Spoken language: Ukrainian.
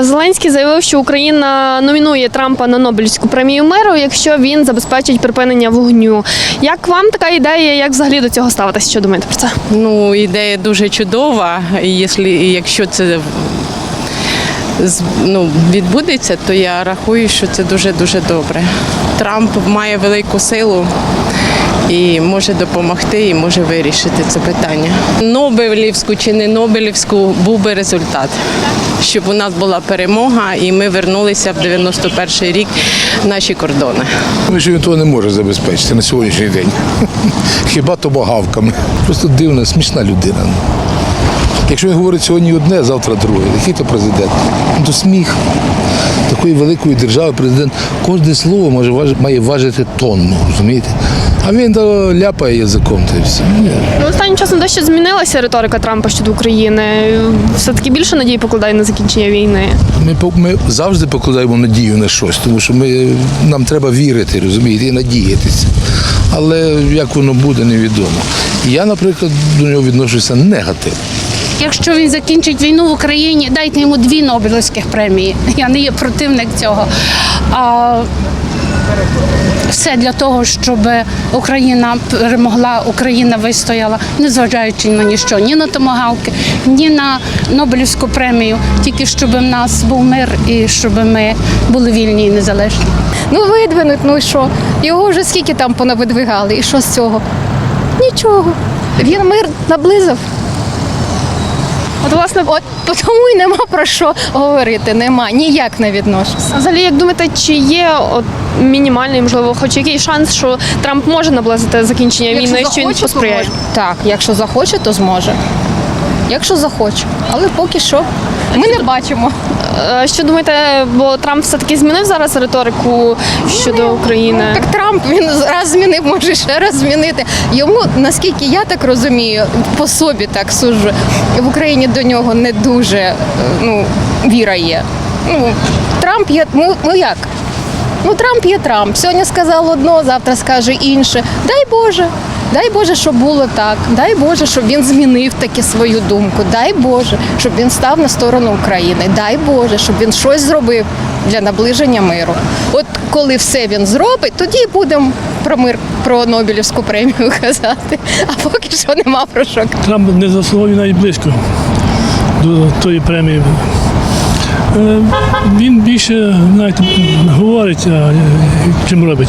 Зеленський заявив, що Україна номінує Трампа на Нобелівську премію миру, якщо він забезпечить припинення вогню. Як вам така ідея? Як взагалі до цього ставитися? Що думаєте про це? Ну, ідея дуже чудова. І Якщо, це ну, відбудеться, то я рахую, що це дуже-дуже добре. Трамп має велику силу і може допомогти, і може вирішити це питання. Нобелівську чи не Нобелівську був би результат, щоб у нас була перемога і ми вернулися в 91-й рік наші кордони. Що він того не може забезпечити на сьогоднішній день. Хіба томагавками. Просто дивна, смішна людина. Якщо він говорить сьогодні одне, а завтра друге, який то президент? Ну, то сміх. Такої великої держави президент кожне слово може має важити тонну, розумієте? А він то ляпає язиком та й все. Ні. Ну, останнім часом дещо змінилася риторика Трампа щодо України. Все таки більше надії покладає на закінчення війни. Ми, ми завжди покладаємо надію на щось, тому що ми, нам треба вірити, розумієте, і надіятися. Але як воно буде, невідомо. Я, наприклад, до нього відношуся негативно. Якщо він закінчить війну в Україні, дайте йому дві Нобелівських премії. Я не є противник цього. А все для того, щоб Україна перемогла, Україна вистояла, незважаючи на ніщо, ні на томагавки, ні на Нобелівську премію, тільки щоб в нас був мир і щоб ми були вільні і незалежні. Ну, видвинуть, ну і що? Його вже скільки там понавидвигали, і що з цього? Нічого. Він мир наблизив. От, власне, От тому і нема про що говорити. Нема, ніяк не відношуся. взагалі, як думаєте, чи є от мінімальний, можливо, хоч який шанс, що Трамп може наблизити закінчення війни, що він посприяє? Так, якщо захоче, то зможе. Якщо захоче. Але поки що ми не бачимо. Е, Що думаєте, бо Трамп все таки змінив зараз риторику щодо України? Так Трамп він раз змінив, може ще раз змінити. Йому, наскільки я так розумію, по собі так суджу, в Україні до нього не дуже е, ну, віра є. Ну, Трамп є, ну, ну як? Ну, Трамп є Трамп. Сьогодні сказав одно, завтра скаже інше. Дай Боже. Дай Боже, щоб було так. Дай Боже, щоб він змінив таки свою думку. Дай Боже, щоб він став на сторону України. Дай Боже, щоб він щось зробив для наближення миру. От коли все він зробить, тоді будемо про мир, про Нобелівську премію казати. А поки що нема про що. Трамп не заслуговує навіть близько до тої премії. Е, Він більше знаєте, говорить, чим робить.